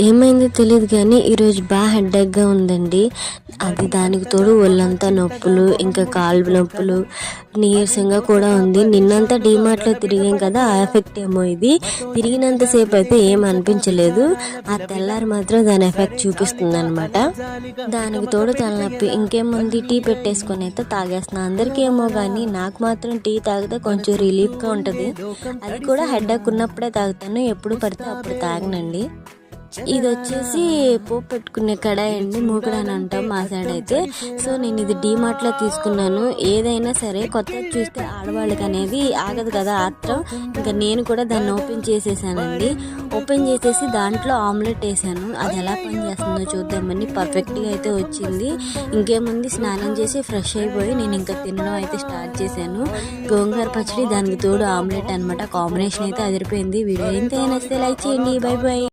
ఏమైందో తెలియదు కానీ ఈరోజు బాగా హెడ్ఏక్గా ఉందండి. అది దానికి తోడు ఒళ్ళంతా నొప్పులు ఇంకా కాళ్ళు నొప్పులు నీరసంగా కూడా ఉంది. నిన్నంతా డీమార్ట్లో తిరిగాం కదా ఆ ఎఫెక్ట్ ఏమో ఇది. తిరిగినంతసేపు అయితే ఏం అనిపించలేదు. ఆ తెల్లారి మాత్రం దాని ఎఫెక్ట్ చూపిస్తుంది అనమాట దానికి తోడు తలనొప్పి ఇంకేముంది టీ పెట్టేసుకొని అయితే తాగేస్తున్నా. అందరికీ ఏమో కానీ నాకు మాత్రం టీ తాగితే కొంచెం రిలీఫ్గా ఉంటుంది. అది కూడా హెడ్ఏక్ ఉన్నప్పుడే తాగుతాను ఎప్పుడు పడితే అప్పుడు తాగనండి. ఇది వచ్చేసి పోపు పెట్టుకునే కడాయి అండి మూకడ అని అంటాం మా సైడ్ అయితే. సో నేను ఇది డీమార్ట్లో తీసుకున్నాను. ఏదైనా సరే కొత్తది చూస్తే ఆడవాళ్ళకి అనేది ఆగదు కదా ఆత్రం. ఇంకా నేను కూడా దాన్ని ఓపెన్ చేసేసానండి. ఓపెన్ చేసేసి దాంట్లో ఆమ్లెట్ వేసాను. అది ఎలా పని చేస్తుందో చూద్దామని పర్ఫెక్ట్గా అయితే వచ్చింది. ఇంకేముంది? స్నానం చేసి ఫ్రెష్ అయిపోయి నేను ఇంకా తినడం అయితే స్టార్ట్ చేశాను. గోంగూర పచ్చడి దానికి తోడు ఆమ్లెట్ అనమాట కాంబినేషన్ అయితే అదిరిపోయింది. వీడియో ఎంత అయినా లైక్ చేయండి. Bye bye.